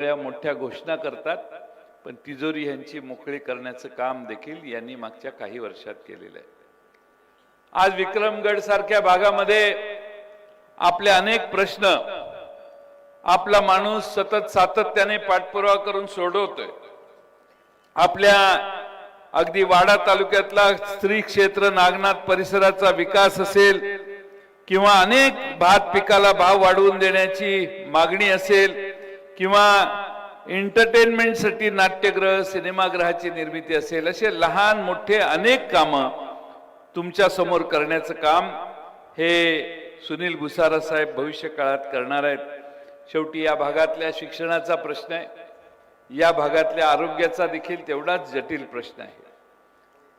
वेगळ्या मोठ्या घोषणा करतात पण तिजोरी यांची मोकळी करण्याचं काम देखील यांनी मागच्या काही वर्षात केलेलं आहे. आज विक्रमगड सारख्या भागामध्ये आपले अनेक प्रश्न आपला माणूस सतत सातत्याने पाठपुरावा करून सोडवतोय. आपल्या अगदी वाडा तालुक्यातला स्त्री क्षेत्र नागनाथ परिसराचा विकास असेल किंवा अनेक भात पिकाला भाव वाढवून देण्याची मागणी असेल किंवा एंटरटेनमेंटसाठी नाट्यग्रह सिनेमागृहाची निर्मिती असेल असे लहान मोठे अनेक कामं तुमच्यासमोर करण्याचं काम हे सुनील भुसारा साहेब भविष्य काळात करणार आहेत. शेवटी या भागातल्या शिक्षणाचा प्रश्न आहे. या भागातल्या आरोग्याचा देखील तेवढाच जटिल प्रश्न आहे.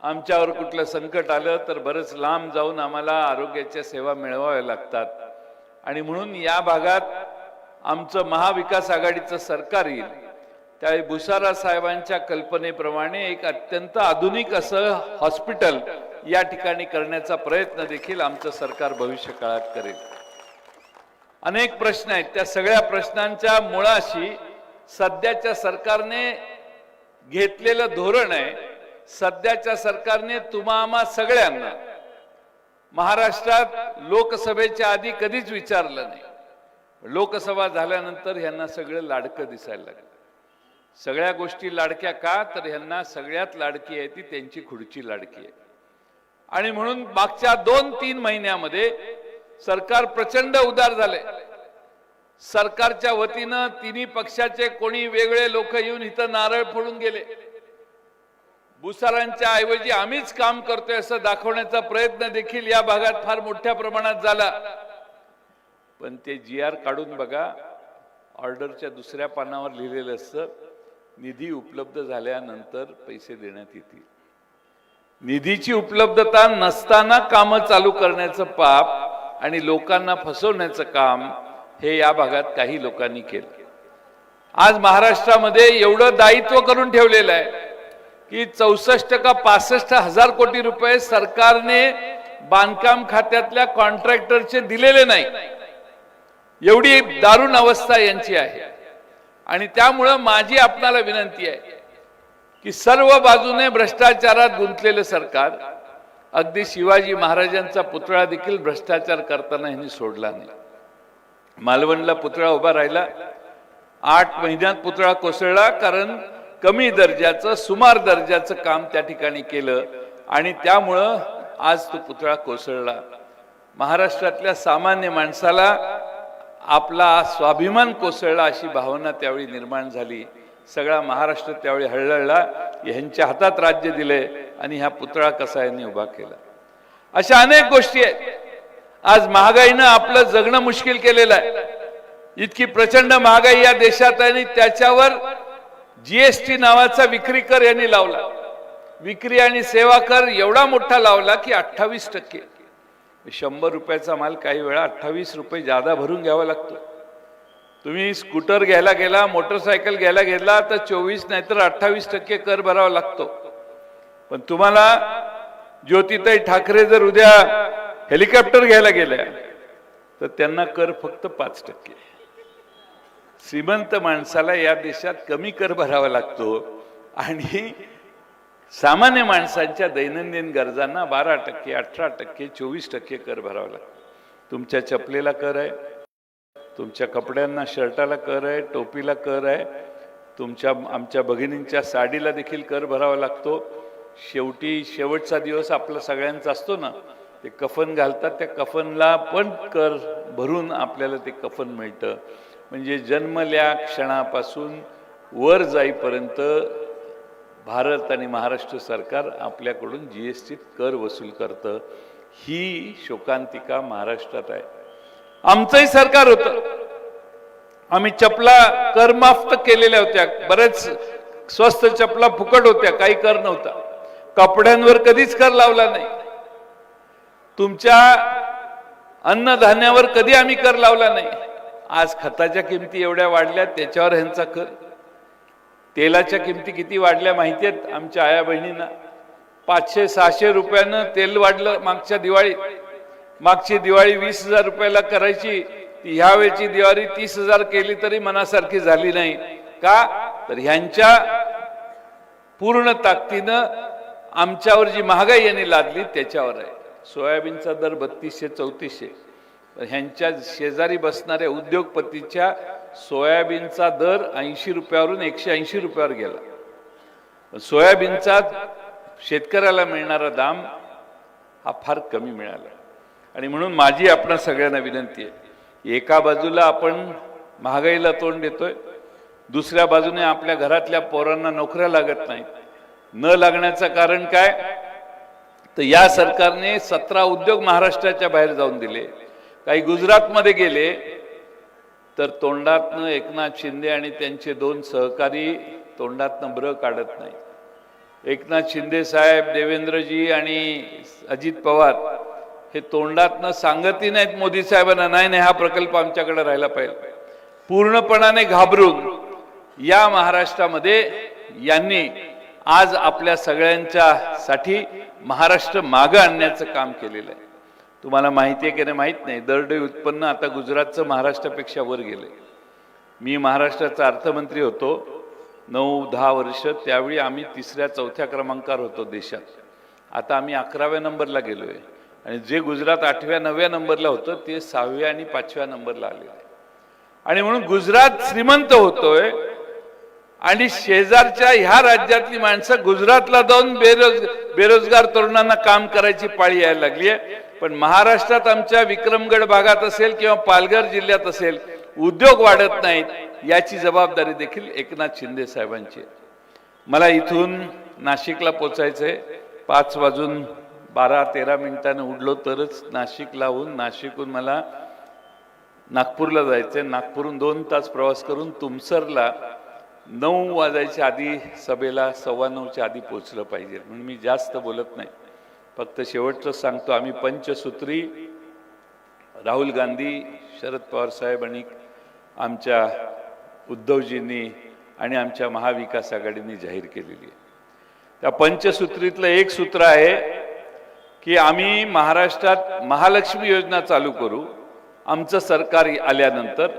आमच्यावर कुठलं संकट आलं तर बरंच लांब जाऊन आम्हाला आरोग्याच्या सेवा मिळवाव्या लागतात. आणि म्हणून या भागात आमचं महाविकास आघाडीचं सरकार येईल. त्यावेळी भुसारा साहेबांच्या कल्पनेप्रमाणे एक अत्यंत आधुनिक असं हॉस्पिटल या ठिकाणी करण्याचा प्रयत्न देखील आमचं सरकार भविष्य काळात करेल. अनेक प्रश्न आहेत. त्या सगळ्या प्रश्नांच्या मुळाशी सध्याच्या सरकारने घेतलेलं धोरण आहे. सध्याच्या सरकारने तुम्हा आम्हा सगळ्यांना महाराष्ट्रात लोकसभेच्या आधी कधीच विचारलं नाही. लोकसभा झाल्यानंतर ह्यांना सगळं लाडकं दिसायला लागलं. सगळ्या गोष्टी लाडक्या का? तर ह्यांना सगळ्यात लाडकी आहे ती त्यांची खुर्ची लाडकी आहे. आणि म्हणून मागच्या दोन तीन महिन्यामध्ये सरकार प्रचंड उदार झाले. सरकारच्या वतीनं तिन्ही पक्षाचे कोणी वेगळे लोक येऊन इथं नारळ फोडून गेले. भुसारांच्या ऐवजी आम्हीच काम करतोय असं दाखवण्याचा प्रयत्न देखील या भागात फार मोठ्या प्रमाणात झाला. पण ते जी आर काढून बघा ऑर्डरच्या दुसऱ्या पानावर लिहिलेलं असतं निधी उपलब्ध झाल्यानंतर पैसे देण्यात येतील. निधीची उपलब्धता नसताना कामं चालू करण्याचं पाप आणि लोकांना फसवण्याचं काम हे या भागात काही लोकांनी केलं. आज महाराष्ट्रामध्ये एवढं दायित्व करून ठेवलेलं आहे की चौसष्ट का पासष्ट हजार कोटी रुपये सरकारने बांधकाम खात्यातल्या कॉन्ट्रॅक्टरचे दिलेले नाही. एवढी दारुण अवस्था यांची आहे. आणि त्यामुळं माझी आपणाला विनंती आहे की सर्व बाजूने भ्रष्टाचारात गुंतलेलं सरकार अगदी शिवाजी महाराजांचा पुतळा देखील भ्रष्टाचार करताना यांनी सोडला नाही. मालवणला पुतळा उभा राहिला. आठ महिन्यात पुतळा कोसळला कारण कमी दर्जाचं सुमार दर्जाचं काम त्या ठिकाणी केलं आणि त्यामुळं आज तो पुतळा कोसळला. महाराष्ट्रातल्या सामान्य माणसाला आपला स्वाभिमान कोसळला अशी भावना त्यावेळी निर्माण झाली. सगळा महाराष्ट्र त्यावेळी हळहळला ह्यांच्या हातात राज्य दिले आणि ह्या पुतळा कसा यांनी उभा केला. अशा अनेक गोष्टी आहेत. आज महागाईनं आपलं जगणं मुश्किल केलेलं आहे. इतकी प्रचंड महागाई या देशात आहे आणि त्याच्यावर जीएसटी नावाचा विक्री कर यांनी लावला. विक्री आणि सेवा कर एवढा मोठा लावला की अठ्ठावीस टक्के. शंभर रुपयाचा माल काही वेळा अठ्ठावीस रुपये जादा भरून घ्यावा लागतो. तुम्ही स्कूटर घ्यायला गेला मोटरसायकल घ्यायला घेतला तर चोवीस नाहीतर अठ्ठावीस टक्के कर भरावा लागतो. पण तुम्हाला ज्योतिताई ठाकरे जर उद्या हेलिकॉप्टर घ्यायला गेल्या तर त्यांना कर फक्त पाच टक्के. श्रीमंत माणसाला या देशात कमी कर भरावा लागतो आणि सामान्य माणसांच्या दैनंदिन गरजांना बारा टक्के अठरा टक्के चोवीस टक्के कर भरावा लागतो. तुमच्या चपलेला कर आहे तुमच्या कपड्यांना शर्टाला कर आहे टोपीला कर आहे तुमच्या आमच्या भगिनींच्या साडीला देखील कर भरावा लागतो. शेवटी शेवटचा दिवस आपला सगळ्यांचा असतो ना ते कफन घालतात त्या कफनला पण कर भरून आपल्याला ते कफन मिळतं. म्हणजे जन्मल्या क्षणापासून वर जाईपर्यंत भारत आणि महाराष्ट्र सरकार आपल्याकडून जी एस टीत कर वसूल करतं ही शोकांतिका महाराष्ट्रात आहे. आमचंही सरकार होतं. आम्ही चपला करमाफ तर केलेल्या होत्या. बरेच स्वस्त चपला फुकट होत्या काही कर नव्हता. कपड्यांवर कधीच कर लावला नाही. तुमच्या अन्नधान्यावर कधी आम्ही कर लावला नाही. आज खताच्या किमती एवढ्या वाढल्या त्याच्यावर ह्यांचा कर तेलाच्या किमती किती वाढल्या माहिती आहेत? आमच्या आया बहिणींना. पाचशे सहाशे रुपयानं तेल वाढलं मागच्या दिवाळीत. मागची दिवाळी वीस हजार रुपयाला करायची. ती ह्या वेळची दिवाळी तीस हजार केली तरी मनासारखी झाली नाही. का? तर ह्यांच्या पूर्ण ताकदीनं आमच्यावर जी महागाई यांनी लादली त्याच्यावर आहे. सोयाबीनचा दर बत्तीसशे चौतीसशे. ह्यांच्या शेजारी बसणाऱ्या उद्योगपतीच्या सोयाबीनचा दर ऐंशी रुपयावरून एकशे ऐंशी रुपयावर गेला. सोयाबीनचा शेतकऱ्याला मिळणारा दाम हा फार कमी मिळाला. आणि म्हणून माझी आपण सगळ्यांना विनंती आहे एका बाजूला आपण महागाईला तोंड देतोय दुसऱ्या बाजूने आपल्या घरातल्या पोरांना नोकऱ्या लागत नाहीत. न लागण्याचं कारण काय? तर या सरकारने सतरा उद्योग महाराष्ट्राच्या बाहेर जाऊन दिले. काही गुजरातमध्ये गेले तर तोंडातनं एकनाथ शिंदे आणि त्यांचे दोन सहकारी तोंडातनं ब्र काढत नाही. एकनाथ शिंदे साहेब देवेंद्रजी आणि अजित पवार हे तोंडातनं सांगतही नाहीत मोदी साहेबांना नाही नाही हा प्रकल्प आमच्याकडे राहिला पाहिजे. पूर्णपणाने घाबरून या महाराष्ट्रामध्ये यांनी आज आपल्या सगळ्यांच्या साठी महाराष्ट्र मागं आणण्याचं काम केलेलं आहे. तुम्हाला माहिती आहे की नाही? माहीत नाही. दरडोई उत्पन्न आता गुजरातचं महाराष्ट्रापेक्षा वर गेलंय. मी महाराष्ट्राचा अर्थमंत्री होतो. नऊ दहा वर्ष त्यावेळी आम्ही तिसऱ्या चौथ्या क्रमांकावर होतो देशात. आता आम्ही अकराव्या नंबरला गेलोय. आणि जे गुजरात आठव्या नवव्या नंबरला होतं ते सहाव्या आणि पाचव्या नंबरला आलेलं आहे. आणि म्हणून गुजरात श्रीमंत होतोय आणि शेजारच्या ह्या राज्यातली माणसं गुजरातला जाऊन बेरोज बेरोजगार तरुणांना काम करायची पाळी यायला लागली आहे पण महाराष्ट्रात आमच्या विक्रमगड भागात असेल किंवा पालघर जिल्ह्यात असेल उद्योग वाढत नाहीत याची जबाबदारी देखील एकनाथ शिंदे साहेबांची आहे. मला इथून नाशिकला पोचायचंय. पाच वाजून बारा तेरा मिनिटानं उडलो तरच नाशिकला होऊन नाशिकहून मला नागपूरला जायचंय. नागपूरहून दोन तास प्रवास करून तुमसरला नऊ वाजायच्या आधी सभेला सव्वा नऊच्या आधी पोचलं पाहिजे. म्हणून मी जास्त बोलत नाही. फक्त शेवटचं सांगतो आम्ही पंचसूत्री राहुल गांधी शरद पवार साहेब आणि आमच्या उद्धवजींनी आणि आमच्या महाविकास आघाडींनी जाहीर केलेली आहे. त्या पंचसूत्रीतलं एक सूत्र आहे की आम्ही महाराष्ट्रात महालक्ष्मी योजना चालू करू आमचं सरकार आल्यानंतर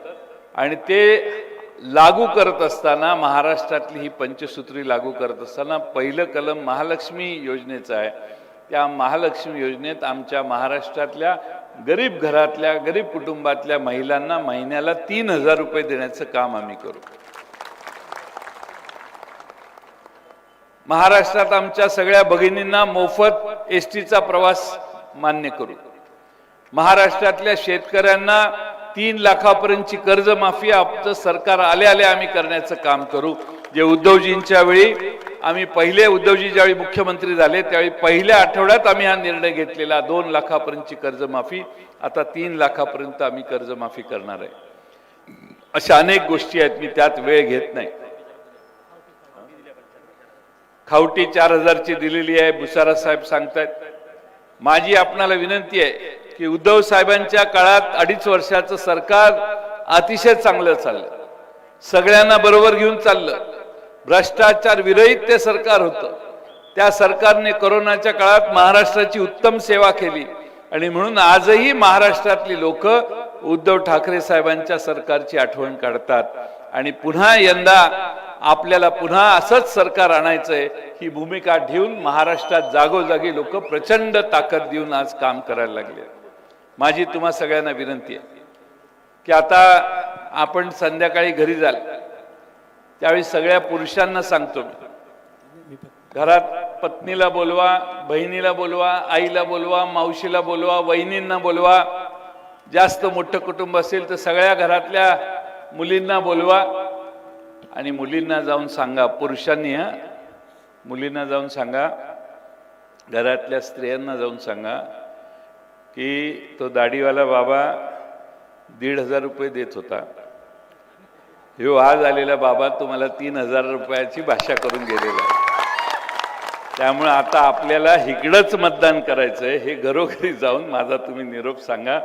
आणि ते लागू करत असताना महाराष्ट्रातली ही पंचसूत्री लागू करत असताना पहिलं कलम महालक्ष्मी योजनेचं आहे. त्या महालक्ष्मी योजनेत आमच्या महाराष्ट्रातल्या गरीब घरातल्या गरीब कुटुंबातल्या महिलांना महिन्याला तीन हजार रुपये देण्याचं काम आम्ही करू. महाराष्ट्रात आमच्या सगळ्या भगिनींना मोफत एस टीचा प्रवास मान्य करू. महाराष्ट्रातल्या शेतकऱ्यांना तीन लाखापर्यंतची कर्जमाफी आमचं सरकार आले आले आम्ही करण्याचं काम करू. जे उद्धवजींच्या वेळी आम्ही पहिले उद्धवजी ज्यावेळी मुख्यमंत्री झाले त्यावेळी पहिल्या आठवड्यात आम्ही हा निर्णय घेतलेला. दोन लाखापर्यंतची कर्जमाफी आता तीन लाखापर्यंत आम्ही कर्जमाफी करणार आहे. अशा अनेक गोष्टी आहेत मी त्यात वेळ घेत नाही. खावटी चार हजारची दिलेली आहे भुसारा साहेब सांगतायत. माझी आपणाला विनंती आहे की उद्धव साहेबांच्या काळात अडीच वर्षाचं सरकार अतिशय चांगलं चाललं. सगळ्यांना बरोबर घेऊन चाललं. भ्रष्टाचार विरहित ते सरकार होतं. त्या सरकारने कोरोनाच्या काळात महाराष्ट्राची उत्तम सेवा केली. आणि म्हणून आजही महाराष्ट्रातली लोक उद्धव ठाकरे साहेबांच्या सरकारची आठवण काढतात. आणि पुन्हा यंदा आपल्याला पुन्हा असंच सरकार आणायचंय ही भूमिका ठेवून महाराष्ट्रात जागोजागी लोक प्रचंड ताकद देऊन आज काम करायला लागले. माझी तुम्हा सगळ्यांना विनंती आहे की आता आपण संध्याकाळी घरी जाल. त्यावेळी सगळ्या पुरुषांना सांगतो मी. घरात पत्नीला बोलवा बहिणीला बोलवा आईला बोलवा मावशीला बोलवा वहिनींना बोलवा. जास्त मोठं कुटुंब असेल तर सगळ्या घरातल्या मुलींना बोलवा. आणि मुलींना जाऊन सांगा पुरुषांनी हा? मुलींना जाऊन सांगा घरातल्या स्त्रियांना जाऊन सांगा की तो दाढीवाला बाबा दीड हजार रुपये देत होता. आज आलेला बाबा तुम्हाला तीन हजार रुपयाची भाषा करून गेलेला आहे. त्यामुळे आता आपल्याला इकडंच मतदान करायचंय. हे घरोघरी जाऊन माझा तुम्ही निरोप सांगा.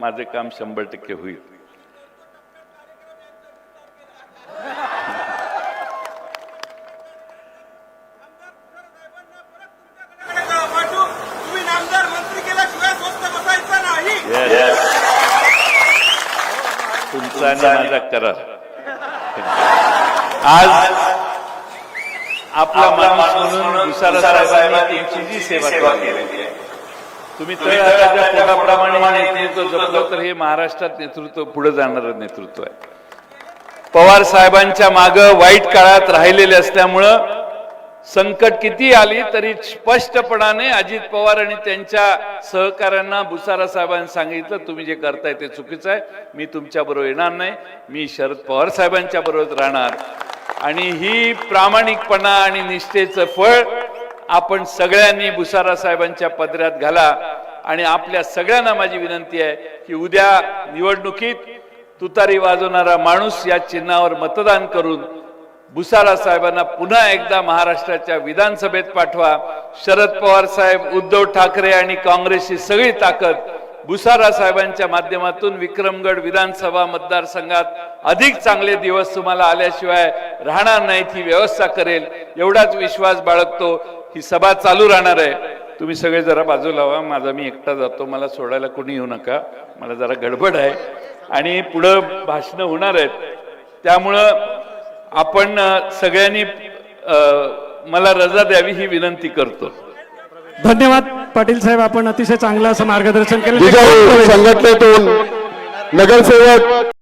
माझे काम शंभर टक्के होईल. पाठवू तुम्ही नामदार मंत्री केल्याशिवाय स्वस्त बसायचं नाही Yes. तुमचा आणि माझा करार आज आपला माणूस म्हणून दुसरा साहेबांनी त्यांची जी सेवा केली. तुम्ही तळहाताच्या पोटाप्रमाणे नेतृत्व जपलं तर हे महाराष्ट्रात नेतृत्व पुढे जाणारं नेतृत्व आहे. पवार साहेबांच्या माग वाईट काळात राहिलेले असल्यामुळं संकट किती आली तरी स्पष्टपणाने अजित पवार आणि त्यांच्या सहकाऱ्यांना भुसारा साहेबांनी सांगितलं तुम्ही जे करताय ते चुकीचं आहे. मी तुमच्या बरोबर येणार नाही. मी शरद पवार साहेबांच्या बरोबर राहणार. आणि ही प्रामाणिकपणा आणि निष्ठेचं फळ आपण सगळ्यांनी भुसारा साहेबांच्या पदरात घाला. आणि आपल्या सगळ्यांना माझी विनंती आहे की उद्या निवडणुकीत तुतारी वाजवणारा माणूस या चिन्हावर मतदान करून भुसारा साहेबांना पुन्हा एकदा महाराष्ट्राच्या विधानसभेत पाठवा. शरद पवार साहेब उद्धव ठाकरे आणि काँग्रेसची सगळी ताकद भुसारा साहेबांच्या माध्यमातून विक्रमगड विधानसभा मतदारसंघात अधिक चांगले दिवस तुम्हाला आल्याशिवाय राहणार नाहीत ही व्यवस्था करेल. एवढाच विश्वास बाळगतो. ही सभा चालू राहणार आहे. तुम्ही सगळे जरा बाजूला व्हा माझा मी एकटा जातो. मला सोडायला कोणी येऊ नका. मला जरा गडबड आहे. आणि पुढं भाषणं होणार आहेत. त्यामुळं आपण सगळ्यांनी मला रजा द्यावी ही विनंती करतो. धन्यवाद. पाटील साहेब आपण अतिशय चांगलं असं मार्गदर्शन केलं. संघटनेतून नगरसेवक